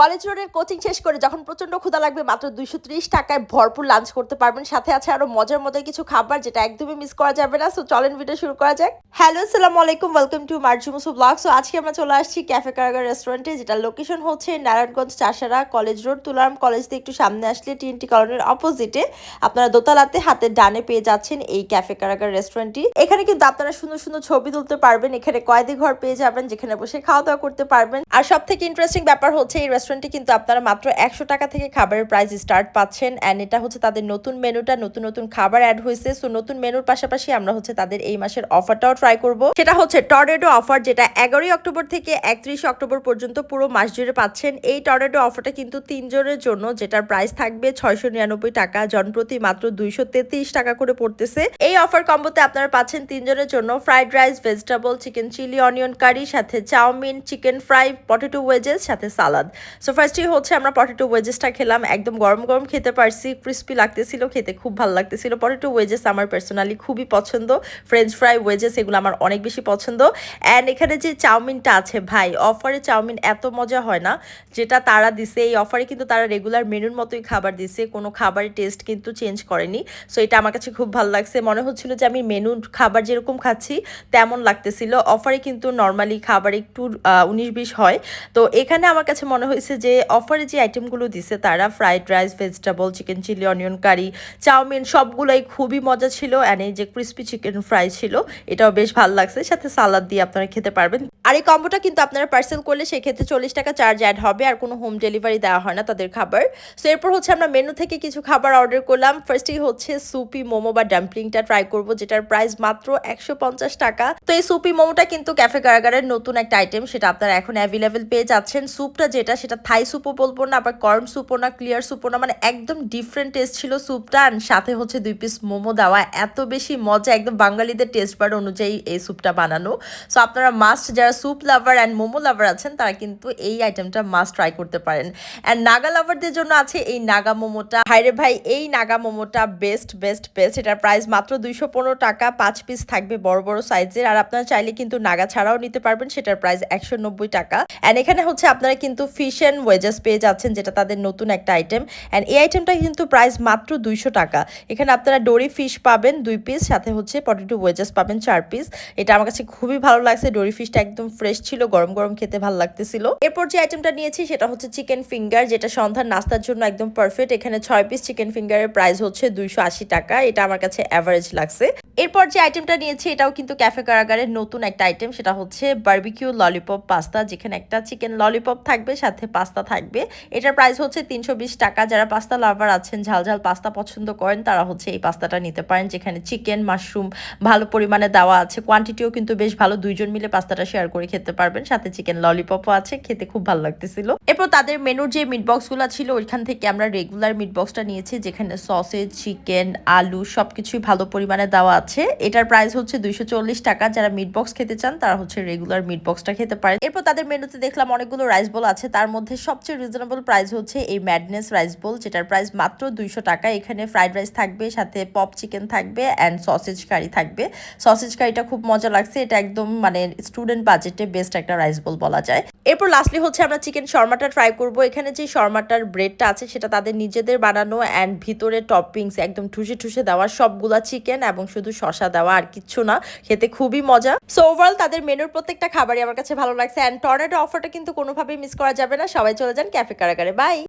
College রোডের coaching শেষ করে যখন প্রচণ্ড ক্ষুধা লাগবে, মাত্র দুইশো ত্রিশ টাকায় ভরপুর লাঞ্চ করতে পারবেন। সাথে আছে আরও মজার মজার কিছু খাবার যেটা একদমই মিস করা যাবে না। সো চলেন ভিডিও শুরু করা যাক। হ্যালো আসসালামু আলাইকুম। ওয়েলকাম টু মার্জুমুসু ব্লগ সো আজকে আমরা চলে আসছি ক্যাফে কারাগার রেস্টুরেন্টে যেটা লোকেশন হচ্ছে Narayanganj Chashara college road, Tularam college দিয়ে একটু সামনে আসলে টিএনটি কলোনির অপোজিটে আপনারা দোতলাতে হাতের ডানে পেয়ে যাচ্ছেন এই ক্যাফে কারাগার রেস্টুরেন্টটি এখানে কিন্তু আপনারা সুন্দর সুন্দর ছবি তুলতে পারবেন। এখানে কয়েদি ঘর পেয়ে যাবেন, যেখানে বসে খাওয়া দাওয়া করতে পারবেন। আর সব থেকে ইন্টারেস্টিং ব্যাপার হচ্ছে এই কিন্তু আপনারা মাত্র একশো টাকা থেকে খাবারের প্রাইস স্টার্ট পাচ্ছেন। অ্যান্ড এটা হচ্ছে তাদের নতুন মেনুটা, নতুন নতুন খাবার অ্যাড হয়েছে। সো নতুন মেনুর পাশাপাশি আমরা হচ্ছে তাদের এই মাসের অফারটাও ট্রাই করব। সেটা হচ্ছে টর্নেডো অফার যেটা এগারোই অক্টোবর থেকে একত্রিশ অক্টোবর পর্যন্ত পুরো মাস জুড়ে পাচ্ছেন। এই টর্নেডো অফারটা কিন্তু তিনজনের জন্য, যেটার প্রাইস থাকবে ছয়শো নিরানব্বই টাকা। জনপ্রতি মাত্র দুইশো তেত্রিশ টাকা করে পড়তেছে। এই অফার কম্বোতে আপনারা পাচ্ছেন তিনজনের জন্য fried rice vegetable chicken chilli onion curry সাথে chow mein chicken fry potato wedges সাথে সালাদ সো ফার্স্টই হচ্ছে আমরা পটেটো ওয়েজেসটা খেলাম, একদম গরম গরম খেতে পারছি। ক্রিস্পি লাগতেছিল, খেতে খুব ভালো লাগতেছিল। পটেটো ওয়েজেস আমার পার্সোনালি খুবই পছন্দ। ফ্রেঞ্চ ফ্রাই ওয়েজেস এগুলো আমার অনেক বেশি পছন্দ। অ্যান্ড এখানে যে চাউমিনটা আছে, ভাই অফারে চাউমিন এত মজা হয় না, যেটা তারা দিছে। এই অফারে কিন্তু তারা রেগুলার মেনুর মতোই খাবার দিছে, কোনো খাবারের টেস্ট কিন্তু চেঞ্জ করেনি। সো এটা আমার কাছে খুব ভালো লাগছে। মনে হচ্ছিল যে আমি মেনু খাবার যেরকম খাচ্ছি, তেমন লাগতেছিল। অফারে কিন্তু নর্মালি খাবার একটু উনিশ বিশ হয়। তো এখানে আমার কাছে মনে হয়েছে যে অফারে যে আইটেমগুলো দিছে তারা fried rice vegetable chicken chilli onion curry chow mein সবগুলোই খুবই মজা ছিল অ্যান্ড এই যে ক্রিস্পি চিকেন ফ্রাই ছিল, এটাও বেশ ভালো লাগছে। সাথে সালাদ দিয়ে আপনারা খেতে পারবেন। আর এই কম্বোটা কিন্তু আপনারা পার্সেল করলে সেক্ষেত্রে চল্লিশ টাকা চার্জ অ্যাড হবে আর কোনো হোম ডেলিভারি দেওয়া হয় না তাদের খাবার। সো এরপর হচ্ছে আমরা মেনু থেকে কিছু খাবার অর্ডার করলাম। ফার্স্টেই হচ্ছে সুপি মোমো বা ডাম্পলিংটা ট্রাই করব, যেটার প্রাইস মাত্র একশো পঞ্চাশ টাকা। তো এই সুপি মোমোটা কিন্তু ক্যাফে কারাগারের নতুন একটা আইটেম সেটা আপনারা এখন অ্যাভেলেবেল পেয়ে যাচ্ছেন। স্যুপটা যেটা থাই স্যুপও বলব না, আবার কর্ন স্যুপও না ক্লিয়ার স্যুপও না মানে একদম ডিফারেন্ট টেস্ট ছিল স্যুপটা আর সাথে হচ্ছে দুই পিস মোমো দেওয়া। এত বেশি মজা, একদম বাঙালিদের টেস্ট বার অনুযায়ী এই স্যুপটা বানানো। সো আপনারা মাস্ট যারা soup lover and momo lover আছেন, তারা কিন্তু এই আইটেমটা মাস্ট ট্রাই করতে পারেন। অ্যান্ড নাগা লাভারদের জন্য আছে এই নাগা মোমোটা। ভাইরে ভাই, এই নাগা মোমোটা বেস্ট বেস্ট বেস্ট এটার প্রাইস মাত্র দুইশো পনেরো টাকা, পাঁচ পিস থাকবে বড় বড় সাইজের আর আপনারা চাইলে কিন্তু নাগা ছাড়াও নিতে পারবেন, সেটার প্রাইস একশো নব্বই টাকা। অ্যান্ড এখানে হচ্ছে আপনারা কিন্তু ফিশ অ্যান্ড ওয়েজেস পেয়ে যাচ্ছেন, যেটা তাদের নতুন একটা আইটেম অ্যান্ড এই আইটেমটা কিন্তু প্রাইস মাত্র দুইশো টাকা। এখানে আপনারা ডোরি ফিশ পাবেন দুই পিস সাথে হচ্ছে পটেটো ওয়েজেস পাবেন চার পিস এটা আমার কাছে খুবই ভালো লাগছে। ডোরি ফিশটা একদম ফ্রেশ ছিল, গরম গরম খেতে ভালো লাগতেছিল। এরপর যে আইটেমটা নিয়েছি, সেটা হচ্ছে চিকেন ফিঙ্গার যেটা সন্ধ্যার নাস্তার জন্য একদম পারফেক্ট এখানে ছয় পিস চিকেন ফিঙ্গারের প্রাইস হচ্ছে দুইশো আশি টাকা। এটা আমার কাছে অ্যাভারেজ লাগছে। এরপর যে আইটেমটা নিয়েছি, এটাও কিন্তু ক্যাফে কারাগারের নতুন একটা আইটেম সেটা হচ্ছে বার্বিকিউ ললিপপ পাস্তা যেখানে একটা চিকেন ললিপপ থাকবে, সাথে পাস্তা থাকবে। এটার প্রাইস হচ্ছে তিনশো বিশ টাকা। যারা পাস্তা লাভার আছেন, ঝাল ঝাল পাস্তা পছন্দ করেন, তারা হচ্ছে এই পাস্তাটা নিতে পারেন, যেখানে চিকেন মাশরুম ভালো পরিমাণে দেওয়া আছে। কোয়ান্টিটিও কিন্তু বেশ ভালো। দুইজন মিলে পাস্তাটা শেয়ার করে খেতে পারবেন। সাথে চিকেন ললিপপও আছে। খেতে খুব ভালো লাগতেছিল। এরপর তাদের মেনুর যে মিট বক্সগুলো ছিল, ওইখান থেকে আমরা রেগুলার মিট বক্সটা নিয়েছি, যেখানে সসেজ চিকেন আলু সবকিছুই ভালো পরিমাণে দেওয়া আছে। এটার প্রাইস হচ্ছে দুইশো চল্লিশ টাকা। যারা মিট বক্স খেতে চান, তারা হচ্ছে রেগুলার মিট বক্সটা খেতে পারেন এরপর তাদের মেনুতে দেখলাম অনেকগুলো রাইস বোল আছে। তার মধ্যে সবচেয়ে রিজনেবল প্রাইস হচ্ছে এই ম্যাডনেস রাইস বোল যেটার প্রাইস মাত্র দুইশো টাকা। এখানে ফ্রাইড রাইস থাকবে, সাথে পপ চিকেন থাকবে অ্যান্ড সসেজ কারি থাকবে। সসেজ কারিটা খুব মজা লাগছে। এটা একদম মানে স্টুডেন্ট বাজেটে বেস্ট একটা রাইস বোল বলা যায়। এরপর লাস্টলি হচ্ছে আমরা চিকেন শর্মাটা ট্রাই করব। এখানে যে শর্মাটার ব্রেডটা আছে, সেটা তাদের নিজেদের বানানো অ্যান্ড ভিতরে টপিংস একদম ঠুসে ঠুসে দেওয়া সবগুলা চিকেন এবং শুধু শশা দেওয়া আর কিচ্ছু না, খেতে খুবই মজা। সো ওভারঅল তাদের মেনুর প্রত্যেকটা খাবারই আমার কাছে ভালো লাগছে অ্যান্ড টর্নেডো অফারটা কিন্তু কোনোভাবেই মিস করা যাবে না। সবাই চলে যান ক্যাফে কারাগারে বাই